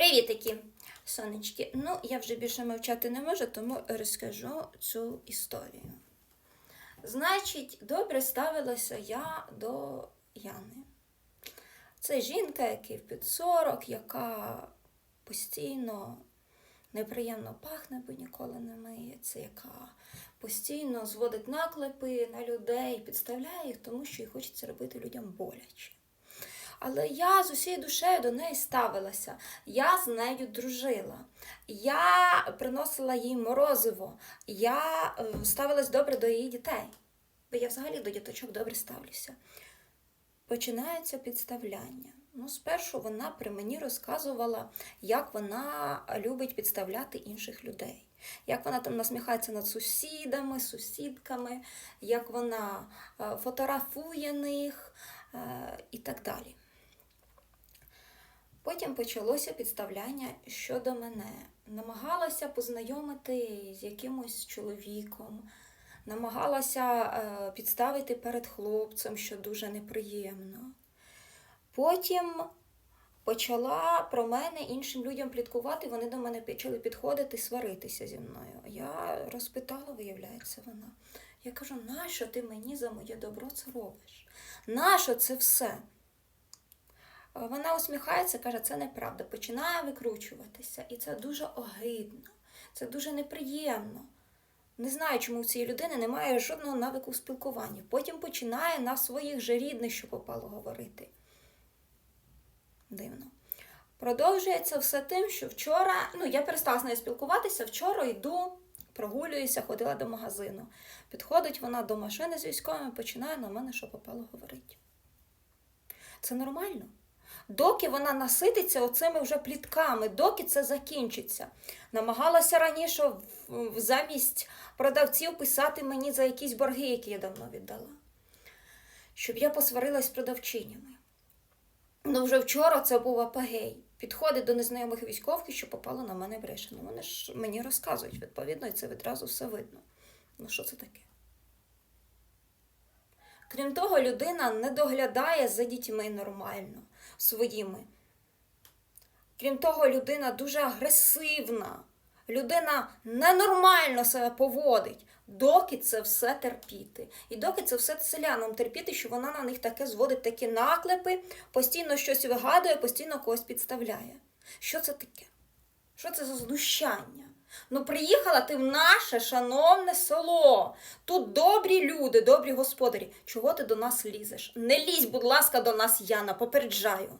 Привітики, сонечки. Ну, я вже більше мовчати не можу, тому розкажу цю історію. Значить, добре ставилася я до Яни. Це жінка, якій під 40, яка постійно неприємно пахне, бо ніколи не миється, яка постійно зводить наклепи на людей, підставляє їх, тому що їй хочеться робити людям боляче. Але я з усією душею до неї ставилася. Я з нею дружила. Я приносила їй морозиво. Я е, ставилась добре до її дітей. Бо я взагалі до діточок добре ставлюся. Починається підставляння. Ну, спершу вона при мені розказувала, як вона любить підставляти інших людей. Як вона там насміхається над сусідами, сусідками, як вона е, фотографує них е, і так далі. Потім почалося підставляння щодо мене. Намагалася познайомити з якимось чоловіком, намагалася е, підставити перед хлопцем, що дуже неприємно. Потім почала про мене іншим людям пліткувати, вони до мене почали підходити, сваритися зі мною. Я розпитала, виявляється, вона. Я кажу, нащо ти мені за моє добро це робиш? Нащо це все? Вона усміхається, каже, це неправда. Починає викручуватися. І це дуже огидно, це дуже неприємно. Не знаю, чому у цієї людини немає жодного навику спілкування. Потім починає на своїх же рідних, що попало говорити. Дивно. Продовжується все тим, що вчора, ну, я перестала з нею спілкуватися, вчора йду, прогулююся, ходила до магазину. Підходить вона до машини з військовими, починає на мене, що попало говорити. Це нормально. Доки вона насититься оцими вже плітками, доки це закінчиться. Намагалася раніше в- в- замість продавців писати мені за якісь борги, які я давно віддала. Щоб я посварилась з продавчинями. Ну, вже вчора це був апогей. Підходить до незнайомих військовки, що попало на мене брешено. Вони ж мені розказують, відповідно, і це відразу все видно. Ну, що це таке? Крім того, людина не доглядає за дітьми нормально своїми. Крім того, людина дуже агресивна. Людина ненормально себе поводить, доки це все терпіти. І доки це все селянам терпіти, що вона на них таке зводить такі наклепи, постійно щось вигадує, постійно когось підставляє. Що це таке? Що це за знущання? Ну, приїхала ти в наше шановне село. Тут добрі люди, добрі господарі. Чого ти до нас лізеш? Не лізь, будь ласка, до нас, Яна, попереджаю.